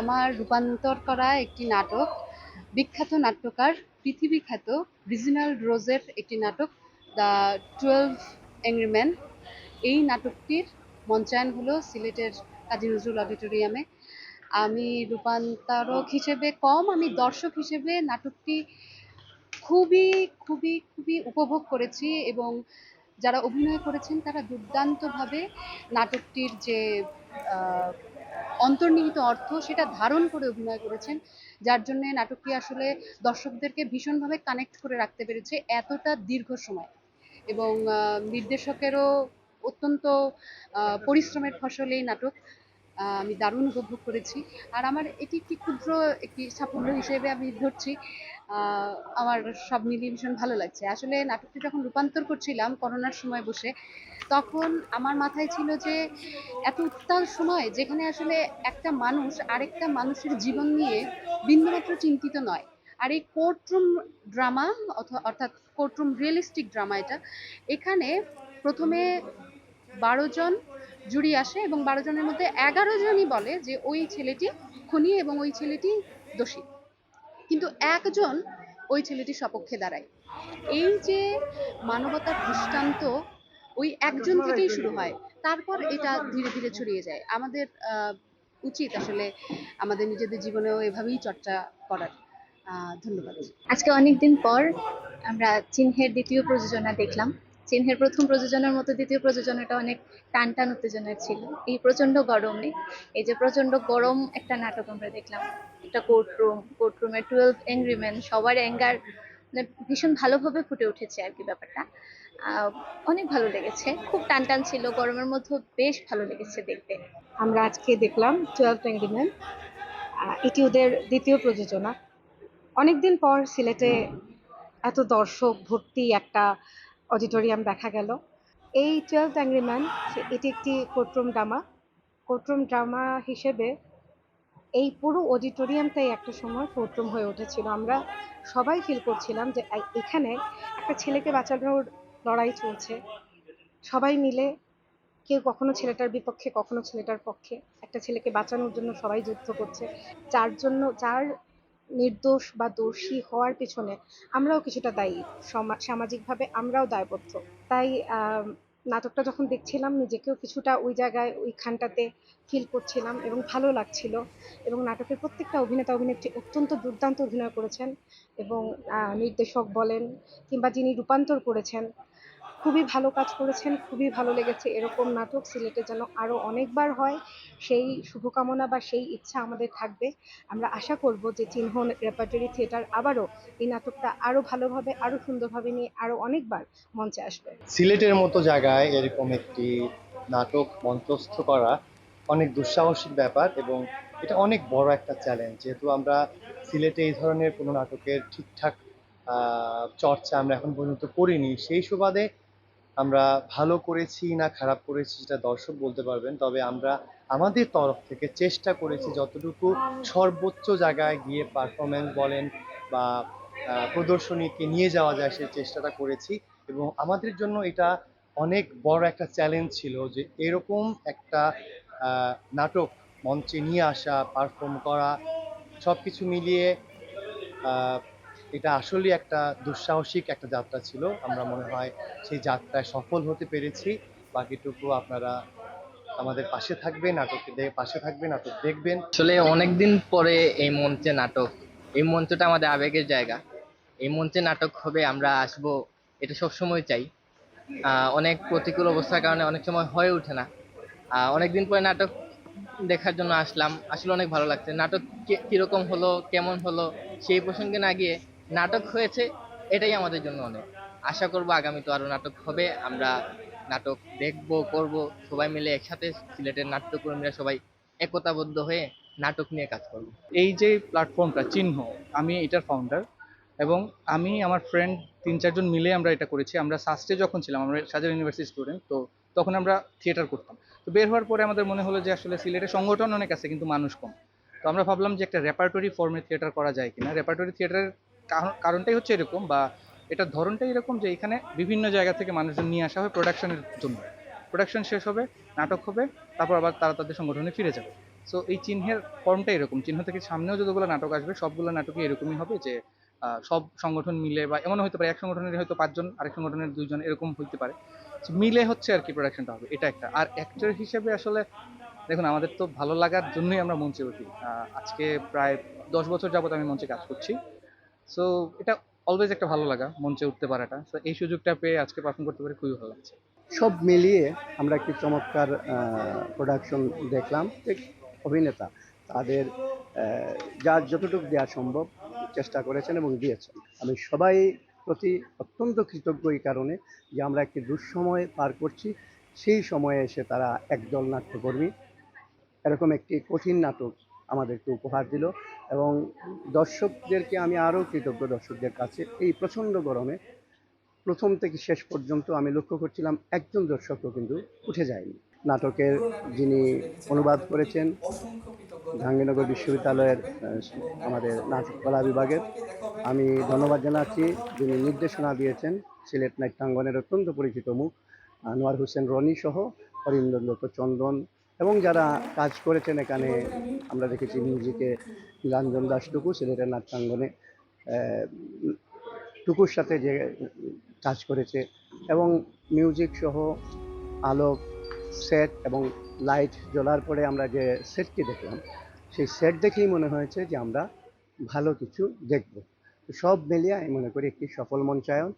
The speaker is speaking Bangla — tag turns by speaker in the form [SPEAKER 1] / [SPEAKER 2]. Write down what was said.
[SPEAKER 1] আমার রূপান্তর করা একটি নাটক, বিখ্যাত নাট্যকার পৃথিবী খ্যাত রিজিনাল রোজের একটি নাটক, দ্য টুয়েলভ অ্যাংরি ম্যান। এই নাটকটির মঞ্চায়ন হলো সিলেটের কাজী নজরুল অডিটোরিয়ামে। আমি রূপান্তরক হিসেবে কম, আমি দর্শক হিসেবে নাটকটি খুবই খুবই খুবই উপভোগ করেছি এবং যারা অভিনয় করেছেন তারা দুর্দান্তভাবে নাটকটির যে অন্তর্নিহিত অর্থ সেটা ধারণ করে অভিনয় করেছেন, যার জন্য নাটকটি আসলে দর্শকদেরকে ভীষণভাবে কানেক্ট করে রাখতে পেরেছে এতটা দীর্ঘ সময়। এবং নির্দেশকেরও অত্যন্ত পরিশ্রমের ফসল এই নাটক আমি দারুণ উপভোগ করেছি। আর আমার এটি একটি ক্ষুদ্র একটি সাফল্য হিসেবে আমি ধরছি আমার সব মিলিয়ে ভীষণ ভালো লাগছে। আসলে নাটকটি যখন রূপান্তর করছিলাম করোনার সময় বসে, তখন আমার মাথায় ছিল যে এত উত্তাল সময় যেখানে আসলে একটা মানুষ আরেকটা মানুষের জীবন নিয়ে বিন্দুমাত্র চিন্তিত নয়। আর এই কোর্টরুম ড্রামা অর্থাৎ কোর্টরুম রিয়েলিস্টিক ড্রামা এটা, এখানে প্রথমে বারো জন জুরি আসে এবং বারো জনের মধ্যে এগারো জনই বলে যে ওই ছেলেটি খুনি এবং ওই ছেলেটি দোষী। কিন্তু একজন ওই ছেলেটির সপক্ষে দাঁড়ায়। এই যে মানবতার দৃষ্টান্ত ওই একজন থেকেই শুরু হয়। তারপর এটা ধীরে ধীরে ছড়িয়ে যায়। আমাদের আহ, উচিত আসলে আমাদের নিজেদের জীবনেও এভাবেই চর্চা করার। আহ, ধন্যবাদ।
[SPEAKER 2] আজকে অনেকদিন পর আমরা চিহ্নের দ্বিতীয় প্রযোজনা দেখলাম। চিহ্নের প্রথম প্রযোজনার মতো দ্বিতীয় প্রযোজনাটা অনেক টান টান উত্তেজনার ছিল। এই প্রচণ্ড গরমে, এই যে প্রচণ্ড গরম একটা নাটক আমরা দেখলাম। একটা কোর্টরুম কোর্টরুমের টুয়েলভ এংরিমেন সবার অ্যাঙ্গার মানে ভীষণ ভালোভাবে ফুটে উঠেছে আর কি ব্যাপারটা। অনেক ভালো লেগেছে। খুব টান টান ছিল, গরমের মধ্যেও বেশ ভালো লেগেছে দেখতে।
[SPEAKER 3] আমরা আজকে দেখলাম টুয়েলভ এগ্রিমেন্ট এটি ওদের দ্বিতীয় প্রযোজনা। অনেকদিন পর সিলেটে এত দর্শক, ভর্তি একটা অডিটোরিয়াম দেখা গেল। এই টুয়েলভ অ্যাংরিম্যান এটি একটি কোর্টরুম ড্রামা কোর্টরুম ড্রামা হিসেবে এই পুরো অডিটোরিয়ামটাই একটা সময় কোর্টরুম হয়ে উঠেছিল। আমরা সবাই ফিল করছিলাম যে এখানে একটা ছেলেকে বাঁচানোর লড়াই চলছে। সবাই মিলে, কেউ কখনো ছেলেটার বিপক্ষে, কখনো ছেলেটার পক্ষে, একটা ছেলেকে বাঁচানোর জন্য সবাই যুদ্ধ করছে। যার জন্য, যার নির্দোষ বা দোষী হওয়ার পিছনে আমরাও কিছুটা দায়ী। সমা- সামাজিকভাবে আমরাও দায়বদ্ধ। তাই নাটকটা যখন দেখছিলাম, নিজেকেও কিছুটা ওই জায়গায়, ওইখানটাতে ফিল করছিলাম এবং ভালো লাগছিল এবং নাটকের প্রত্যেকটা অভিনেতা, অভিনেত্রী অত্যন্ত দুর্দান্ত অভিনয় করেছেন এবং নির্দেশক বলেন কিংবা যিনি রূপান্তর করেছেন খুবই ভালো কাজ করেছেন, খুবই ভালো লেগেছে। এরকম নাটক সিলেটে যেন আরও অনেকবার হয়, সেই শুভকামনা বা সেই ইচ্ছা আমাদের থাকবে। আমরা আশা করব যে চিহ্ন রেপার্টরি থিয়েটার আবারও এই নাটকটা আরও ভালোভাবে, আরও সুন্দরভাবে নিয়ে আরও অনেকবার মঞ্চে আসবে।
[SPEAKER 4] সিলেটের মতো জায়গায় এরকম একটি নাটক মঞ্চস্থ করা অনেক দুঃসাহসিক ব্যাপার এবং এটা অনেক বড় একটা চ্যালেঞ্জ যেহেতু আমরা সিলেটে এই ধরনের কোনো নাটকের ঠিকঠাক চর্চা আমরা এখন পর্যন্ত করিনি, সেই সুবাদে আমরা ভালো করেছি না খারাপ করেছি সেটা দর্শক বলতে পারবেন। তবে আমরা আমাদের তরফ থেকে চেষ্টা করেছি যতটুকু সর্বোচ্চ জায়গায় গিয়ে পারফরমেন্স বলেন বা প্রদর্শনীকে নিয়ে যাওয়া যায় সেই চেষ্টাটা করেছি এবং আমাদের জন্য এটা অনেক বড় একটা চ্যালেঞ্জ ছিল যে এরকম একটা নাটক মঞ্চে নিয়ে আসা পারফর্ম করা সব কিছু মিলিয়ে এটা আসলে একটা দুঃসাহসিক একটা যাত্রা ছিল। আমরা মনে হয় সেই যাত্রায় সফল হতে পেরেছি। বাকিটুকু আপনারা আমাদের পাশে থাকবেন নাটকের পাশে থাকবেন, নাটক দেখবেন।
[SPEAKER 5] আসলে অনেকদিন পরে এই মঞ্চে নাটক। এই মঞ্চটা আমাদের আবেগের জায়গা। এই মঞ্চে নাটক হবে, আমরা আসব, এটা সবসময় চাই। অনেক প্রতিকূল অবস্থার কারণে অনেক সময় হয়ে ওঠে না। অনেকদিন পরে নাটক দেখার জন্য আসলাম। আসলে অনেক ভালো লাগছে। নাটক কীরকম হলো, কেমন হলো, সেই প্রসঙ্গে না গিয়ে নাটক হয়েছে, এটাই আমাদের জন্য অনেক। আশা করব আগামী তো আরও নাটক হবে, আমরা নাটক দেখব, করব, সবাই মিলে একসাথে সিলেটের নাট্যকর্মীরা সবাই একতাবদ্ধ হয়ে নাটক নিয়ে কাজ করব।
[SPEAKER 6] এই যে প্ল্যাটফর্মটা চিহ্ন, আমি এটার ফাউন্ডার এবং আমি আমার ফ্রেন্ড তিন চারজন মিলে আমরা এটা করেছি। আমরা সাস্টে যখন ছিলাম, আমরা সাজার ইউনিভার্সিটি স্টুডেন্ট তো তখন আমরা থিয়েটার করতাম। তো বের হওয়ার পরে আমাদের মনে হলো যে আসলে সিলেটে সংগঠন অনেক আছে, কিন্তু মানুষ কম। তো আমরা ভাবলাম যে একটা রেপার্টরি ফর্মে থিয়েটার করা যায় কিনা। রেপার্টরি থিয়েটারের কারণটাই হচ্ছে এরকম বা এটার ধরনটাই এরকম যে এখানে বিভিন্ন জায়গা থেকে মানুষজন নিয়ে আসা হয় প্রোডাকশনের জন্য। প্রোডাকশন শেষ হবে, নাটক হবে, তারপর আবার তারা তাদের সংগঠনে ফিরে যাবে। সো এই চিহ্নের ফর্মটা এরকম। চিহ্ন থেকে সামনেও যতগুলো নাটক আসবে, সবগুলো নাটকই এরকমই হবে যে সব সংগঠন মিলে বা এমন হতে পারে, এক সংগঠনের হয়তো পাঁচজন, আরেক সংগঠনের দুইজন এরকম হইতে পারে। মিলে হচ্ছে আর কি প্রোডাকশনটা হবে, এটা একটা। আর অ্যাক্টর হিসেবে আসলে, দেখুন, আমাদের তো ভালো লাগার জন্যই আমরা মঞ্চে উঠি। আজকে প্রায় দশ বছর যাবত আমি মঞ্চে কাজ করছি। সো এটা অলওয়েজ একটা ভালো লাগা, মঞ্চে উঠতে পারাটা। সো এই সুযোগটা পেয়ে আজকে পারফর্ম করতে পারে খুবই ভালো লাগছে।
[SPEAKER 7] সব মিলিয়ে আমরা একটি চমৎকার প্রোডাকশন দেখলাম অভিনেতা তাদের যার যতটুকু দেওয়া সম্ভব চেষ্টা করেছেন এবং দিয়েছেন। আমি সবাই প্রতি অত্যন্ত কৃতজ্ঞ এই কারণে যে আমরা একটি দুঃসময় পার করছি। সেই সময়ে এসে তারা একদল নাট্যকর্মী, এরকম একটি কঠিন নাটক আমাদেরকে উপহার দিল এবং দর্শকদেরকে আমি আরও কৃতজ্ঞ দর্শকদের কাছে। এই প্রচণ্ড গরমে প্রথম থেকে শেষ পর্যন্ত আমি লক্ষ্য করছিলাম একজন দর্শকও কিন্তু উঠে যায়নি। নাটকের যিনি অনুবাদ করেছেন জাহাঙ্গীরনগর বিশ্ববিদ্যালয়ের আমাদের নাটক কলা বিভাগের, আমি ধন্যবাদ জানাচ্ছি যিনি নির্দেশনা দিয়েছেন, সিলেট নাট্যাঙ্গনের অত্যন্ত পরিচিত মুখ, আনোয়ার হোসেন রনি সহ অরিন্দলত চন্দন এবং যারা কাজ করেছেন এখানে, আমরা দেখেছি মিউজিকে নীলাঞ্জন দাস টুকু সিলেটের নাট্যাঙ্গনে টুকুর সাথে যে কাজ করেছে এবং মিউজিক সহ আলোক, সেট এবং লাইট জ্বলার পরে আমরা যে সেটটি দেখলাম, সেই সেট দেখেই মনে হয়েছে যে আমরা ভালো কিছু দেখব। সব মিলিয়ে আমি মনে করি একটি সফল মঞ্চায়ন।